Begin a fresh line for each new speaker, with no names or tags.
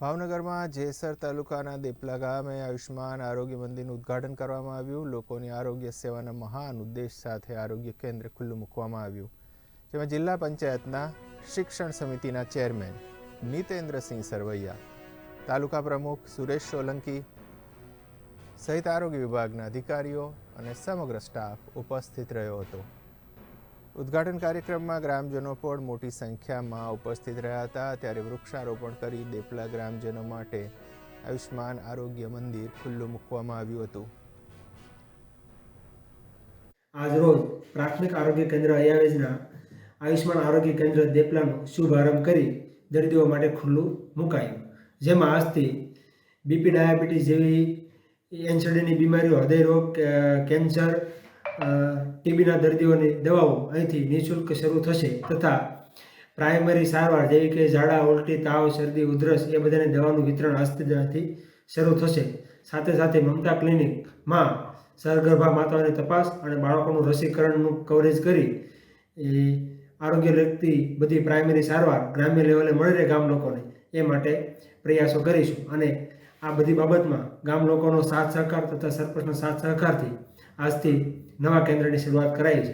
ભાવનગરમાં જેસર તાલુકાના દેપલા ગામે આયુષ્માન આરોગ્ય મંદિરનું ઉદ્ઘાટન કરવામાં આવ્યું. લોકોની આરોગ્ય સેવાના મહાન ઉદ્દેશ સાથે આરોગ્ય કેન્દ્ર ખુલ્લું મૂકવામાં આવ્યું. જેમાં જિલ્લા પંચાયતના શિક્ષણ સમિતિના ચેરમેન નિતેન્દ્રસિંહ સરવૈયા, તાલુકા પ્રમુખ સુરેશ સોલંકી સહિત આરોગ્ય વિભાગના અધિકારીઓ અને સમગ્ર સ્ટાફ ઉપસ્થિત રહ્યો હતો. ઉદ્ઘાટન કાર્યક્રમમાં ગ્રામજનો પણ મોટી સંખ્યામાં ઉપસ્થિત રહ્યા હતા. ત્યારે વૃક્ષારોપણ કરી દેપલા ગ્રામજનો માટે આયુષ્માન આરોગ્ય મંદિર ખુલ્લું મૂકવામાં આવ્યું હતું.
આજરોજ પ્રાથમિક આરોગ્ય કેન્દ્ર અયાવેજના આયુષ્માન આરોગ્ય કેન્દ્ર દેપલાનો શુભારંભ કરી દર્દીઓ માટે ખુલ્લું મુકાયું. જેમાં આજથી બીપી ડાયાબિટીસ જેવી એનસીડીની બીમારીઓ, હૃદયરોગ કેન્સર ટીબીના દર્દીઓની દવાઓ અહીંથી નિઃશુલ્ક શરૂ થશે તથા પ્રાઇમરી સારવાર જેવી કે ઝાડા, ઉલટી, તાવ, શરદી, ઉધરસ એ બધાને દવાનું વિતરણ આજથી શરૂ થશે. સાથે સાથે મમતા ક્લિનિકમાં સરગર્ભા માતાઓની તપાસ અને બાળકોનું રસીકરણનું કવરેજ કરી એ આરોગ્ય લગતી બધી પ્રાઇમરી સારવાર ગ્રામ્ય લેવલે મળી રહે ગામ લોકોને એ માટે પ્રયાસો કરીશું. અને આ બધી બાબતમાં ગામ લોકોનો સાથ સહકાર તથા સરપંચનો સાથ સહકારથી આજથી નવા કેન્દ્રની શરૂઆત કરાઈ છે.